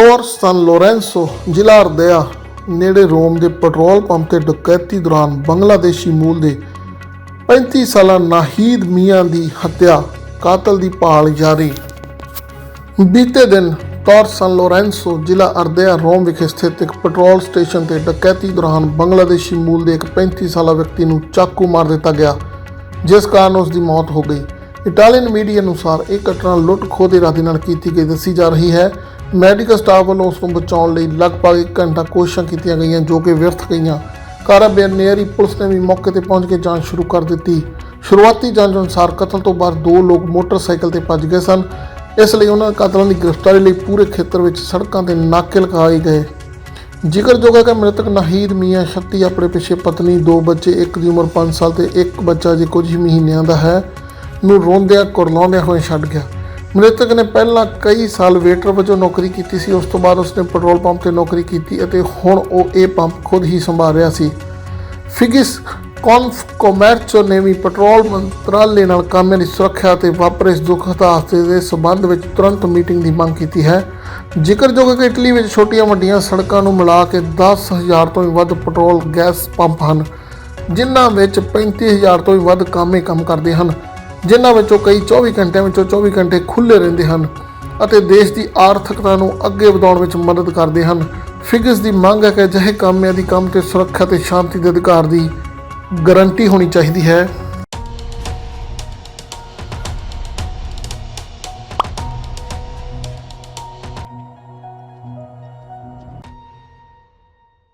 ਟੋਰ ਸਨ ਲੋਰੈਂਸੋ ਜ਼ਿਲ੍ਹਾ ਅਰਦਿਆ ਨੇੜੇ ਰੋਮ ਦੇ ਪੈਟਰੋਲ ਪੰਪ ਤੇ ਡਕੈਤੀ ਦੌਰਾਨ ਬੰਗਲਾਦੇਸ਼ੀ ਮੂਲ ਦੇ 35 ਸਾਲਾ ਨਾਹੀਦ ਮੀਆਂ ਦੀ ਹੱਤਿਆ, ਕਾਤਲ ਦੀ ਭਾਲ ਜਾਰੀ। ਬੀਤੇ ਦਿਨ ਟੋਰ ਸਨ ਲੋਰੈਂਸੋ ਜ਼ਿਲ੍ਹਾ ਅਰਦਿਆ, ਰੋਮ ਵਿਖੇ ਸਥਿਤ ਇੱਕ ਪੈਟਰੋਲ ਸਟੇਸ਼ਨ ਤੇ ਡਕੈਤੀ ਦੌਰਾਨ ਬੰਗਲਾਦੇਸ਼ੀ ਮੂਲ ਦੇ ਇੱਕ 35 ਸਾਲਾ ਵਿਅਕਤੀ ਨੂੰ ਚਾਕੂ ਮਾਰ ਦਿੱਤਾ ਗਿਆ, ਜਿਸ ਕਾਰਨ ਉਸ ਦੀ ਮੌਤ ਹੋ ਗਈ। ਇਟਾਲੀਅਨ ਮੀਡੀਆ ਅਨੁਸਾਰ ਇਹ ਘਟਨਾ ਲੁੱਟ ਖੋਹ ਦੇ ਇਰਾਦੇ ਨਾਲ ਕੀਤੀ ਗਈ ਦੱਸੀ ਜਾ ਰਹੀ ਹੈ ਮੈਡੀਕਲ ਸਟਾਫ ਵੱਲੋਂ ਉਸ ਨੂੰ ਬਚਾਉਣ ਲਈ ਲਗਭਗ 1 ਘੰਟਾ ਕੋਸ਼ਿਸ਼ਾਂ ਕੀਤੀਆਂ ਗਈਆਂ ਜੋ ਕਿ ਵਿਅਰਥ ਗਈਆਂ। ਕਾਰਾਬੀਨੇਰੀ ਪੁਲਿਸ ਨੇ ਵੀ ਮੌਕੇ ਤੇ ਪਹੁੰਚ ਕੇ ਜਾਂਚ ਸ਼ੁਰੂ ਕਰ ਦਿੱਤੀ। ਸ਼ੁਰੂਆਤੀ ਜਾਂਚ ਅਨੁਸਾਰ ਕਤਲ ਤੋਂ ਬਾਅਦ ਦੋ ਲੋਕ ਮੋਟਰਸਾਈਕਲ ਤੇ ਭੱਜ ਗਏ ਸਨ। ਇਸ ਲਈ ਉਹਨਾਂ ਕਤਲਾਂ ਦੀ ਗ੍ਰਿਫਤਾਰੀ ਲਈ ਪੂਰੇ ਖੇਤਰ ਵਿੱਚ ਸੜਕਾਂ ਤੇ ਨਾਕੇ ਲਗਾਏ ਗਏ। ਜ਼ਿਕਰਯੋਗ ਹੈ ਕਿ ਮ੍ਰਿਤਕ ਨਾਹੀਦ ਮੀਆਂ 36 ਆਪਣੇ ਪਿੱਛੇ ਪਤਨੀ, ਦੋ ਬੱਚੇ, ਇੱਕ ਦੀ ਉਮਰ 5 ਸਾਲ ਤੇ ਇੱਕ ਬੱਚਾ ਜੇ ਕੁਝ ਹੀ ਮਹੀਨਿਆਂ ਦਾ ਹੈ। ਨੂੰ ਰੋਂਦਿਆਂ ਕੁਰਲਾਉਂਦਿਆਂ ਹੋਏ ਛੱਡ ਗਿਆ। ਮ੍ਰਿਤਕ ਨੇ ਪਹਿਲਾਂ ਕਈ ਸਾਲ ਵੇਟਰ ਵਜੋਂ ਨੌਕਰੀ ਕੀਤੀ ਸੀ, ਉਸ ਤੋਂ ਬਾਅਦ ਉਸਨੇ ਪੈਟਰੋਲ ਪੰਪ ਤੇ ਨੌਕਰੀ ਕੀਤੀ ਅਤੇ ਹੁਣ ਉਹ ਇਹ ਪੰਪ ਖੁਦ ਹੀ ਸੰਭਾਲ ਰਿਹਾ ਸੀ। ਫਿਗਿਸ ਕੌਨਫ ਕੋਮਰਚੋ ਨੇ ਵੀ ਪੈਟਰੋਲ ਮੰਤਰਾਲੇ ਨਾਲ ਕਾਮਿਆਂ ਦੀ ਸੁਰੱਖਿਆ ਤੇ ਵਾਪਰੇ ਇਸ ਦੁਖਦ ਹਾਦਸੇ ਦੇ ਸਬੰਧ ਵਿੱਚ ਤੁਰੰਤ ਮੀਟਿੰਗ ਦੀ ਮੰਗ ਕੀਤੀ ਹੈ। ਜ਼ਿਕਰਯੋਗ ਹੈ ਕਿ ਇਟਲੀ ਵਿੱਚ ਛੋਟੀਆਂ ਵੱਡੀਆਂ ਸੜਕਾਂ ਨੂੰ ਮਿਲਾ ਕੇ 10000 ਤੋਂ ਵੀ ਵੱਧ ਪੈਟਰੋਲ ਗੈਸ ਪੰਪ ਹਨ, ਜਿਨ੍ਹਾਂ ਵਿੱਚ 35000 ਤੋਂ ਵੀ ਵੱਧ ਕਾਮੇ ਕੰਮ ਕਰਦੇ ਹਨ। ਜਿਨ੍ਹਾਂ ਵਿੱਚੋਂ ਕਈ 24 ਘੰਟਿਆਂ ਵਿੱਚੋਂ 24 ਘੰਟੇ ਖੁੱਲ੍ਹੇ ਰਹਿੰਦੇ ਹਨ ਅਤੇ ਦੇਸ਼ ਦੀ ਆਰਥਿਕਤਾ ਨੂੰ ਅੱਗੇ ਵਧਾਉਣ ਵਿੱਚ ਮਦਦ ਕਰਦੇ ਹਨ। ਫਿਗਸ ਦੀ ਮੰਗ ਹੈ ਕਿ ਅਜਿਹੇ ਕਾਮਿਆਂ ਦੀ ਕੰਮ ਤੇ ਸੁਰੱਖਿਆ ਤੇ ਸ਼ਾਂਤੀ ਦੇ ਅਧਿਕਾਰ ਦੀ ਗਾਰੰਟੀ ਹੋਣੀ ਚਾਹੀਦੀ ਹੈ।